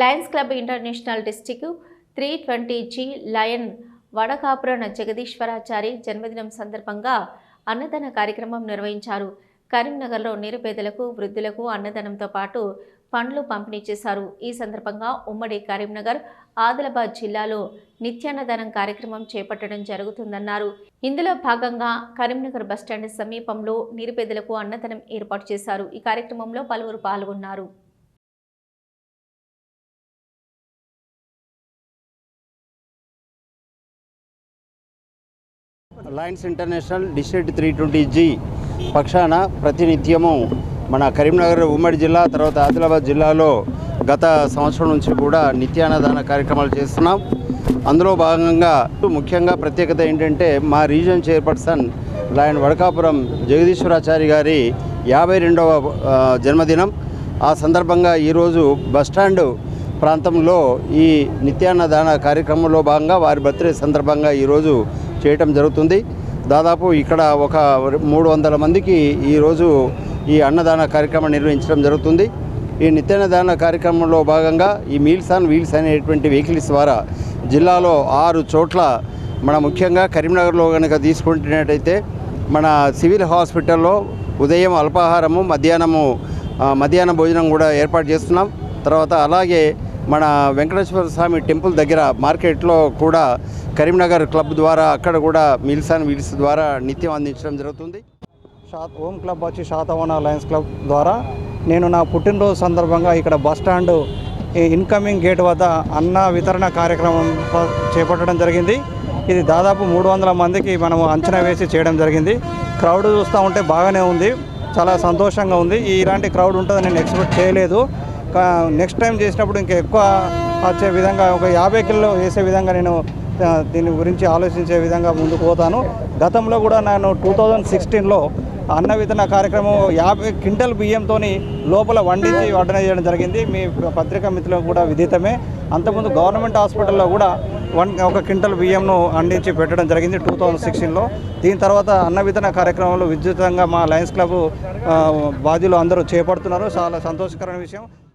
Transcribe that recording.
Lions Club International district three twenty G Lion Vadakapurana Jagadeeswarachari జన్మదినం సందర్భంగా అన్నదాన కార్యక్రమం నిర్వహించారు. కరీంనగర్లో నిరుపేదలకు వృద్ధులకు అన్నదానంతో పాటు పండ్లు పంపిణీ చేశారు. ఈ సందర్భంగా ఉమ్మడి కరీంనగర్ ఆదిలాబాద్ జిల్లాలో నిత్యాన్నదానం కార్యక్రమం చేపట్టడం జరుగుతుందన్నారు. ఇందులో భాగంగా కరీంనగర్ బస్టాండ్ సమీపంలో నిరుపేదలకు అన్నదానం ఏర్పాటు చేశారు. ఈ కార్యక్రమంలో పలువురు పాల్గొన్నారు. Lions International district three twenty G పక్షాన ప్రతినిత్యము మన కరీంనగర్ ఉమ్మడి జిల్లా తర్వాత ఆదిలాబాద్ జిల్లాలో గత సంవత్సరం నుంచి కూడా నిత్యాన్నదాన కార్యక్రమాలు చేస్తున్నాం. అందులో భాగంగా ముఖ్యంగా ప్రత్యేకత ఏంటంటే మా region chairperson Lion Vadakapuram Jagadeeswarachari గారి యాభై రెండవ జన్మదినం. ఆ సందర్భంగా ఈరోజు బస్టాండ్ ప్రాంతంలో ఈ నిత్యాన్నదాన కార్యక్రమంలో భాగంగా వారి బర్త్డే సందర్భంగా ఈరోజు చేయటం జరుగుతుంది. దాదాపు ఇక్కడ ఒక మూడు వందల మందికి ఈరోజు ఈ అన్నదాన కార్యక్రమం నిర్వహించడం జరుగుతుంది. ఈ నిత్యాన్నదాన కార్యక్రమంలో భాగంగా ఈ మీల్స్ ఆన్ వీల్స్ అనేటువంటి వెహికల్స్ ద్వారా జిల్లాలో ఆరు చోట్ల మన ముఖ్యంగా కరీంనగర్లో కనుక తీసుకుంటున్నట్టయితే మన సివిల్ హాస్పిటల్లో ఉదయం అల్పాహారము మధ్యాహ్నము మధ్యాహ్న భోజనం కూడా ఏర్పాటు చేస్తున్నాం. తర్వాత అలాగే మన వెంకటేశ్వర స్వామి టెంపుల్ దగ్గర మార్కెట్లో కూడా కరీంనగర్ క్లబ్ ద్వారా అక్కడ కూడా మిల్స్ అండ్ వీల్స్ ద్వారా నిత్యం అందించడం జరుగుతుంది. షాత్ హోమ్ క్లబ్ వచ్చి శాతవన లయన్స్ క్లబ్ ద్వారా నేను నా పుట్టినరోజు సందర్భంగా ఇక్కడ బస్ స్టాండ్ ఇన్కమింగ్ గేట్ వద్ద అన్న వితరణ కార్యక్రమం చేపట్టడం జరిగింది. ఇది దాదాపు మూడు వందల మందికి మనం అంచనా వేసి చేయడం జరిగింది. క్రౌడ్ చూస్తూ ఉంటే బాగానే ఉంది. చాలా సంతోషంగా ఉంది. ఇలాంటి క్రౌడ్ ఉంటుందని నేను ఎక్స్పెక్ట్ చేయలేదు. నెక్స్ట్ టైం చేసినప్పుడు ఇంకా ఎక్కువ వచ్చే విధంగా ఒక యాభై కిలో వేసే విధంగా నేను దీని గురించి ఆలోచించే విధంగా ముందుకు పోతాను. గతంలో కూడా నేను టూ థౌజండ్ సిక్స్టీన్లో అన్న వితరణ కార్యక్రమం యాభై క్వింటల్ బియ్యంతో లోపల వండించి వడ్డన చేయడం జరిగింది. మీ పత్రికా మిత్రులకు కూడా విదితమే. అంతకుముందు గవర్నమెంట్ హాస్పిటల్లో కూడా వన్ ఒక క్వింటల్ బియ్యంను అందించి పెట్టడం జరిగింది టూ థౌజండ్ సిక్స్టీన్లో. దీని తర్వాత అన్న వితరణ కార్యక్రమంలో విద్యుతంగా మా లయన్స్ క్లబ్ బాధ్యులు అందరూ చేపడుతున్నారు. చాలా సంతోషకరమైన విషయం.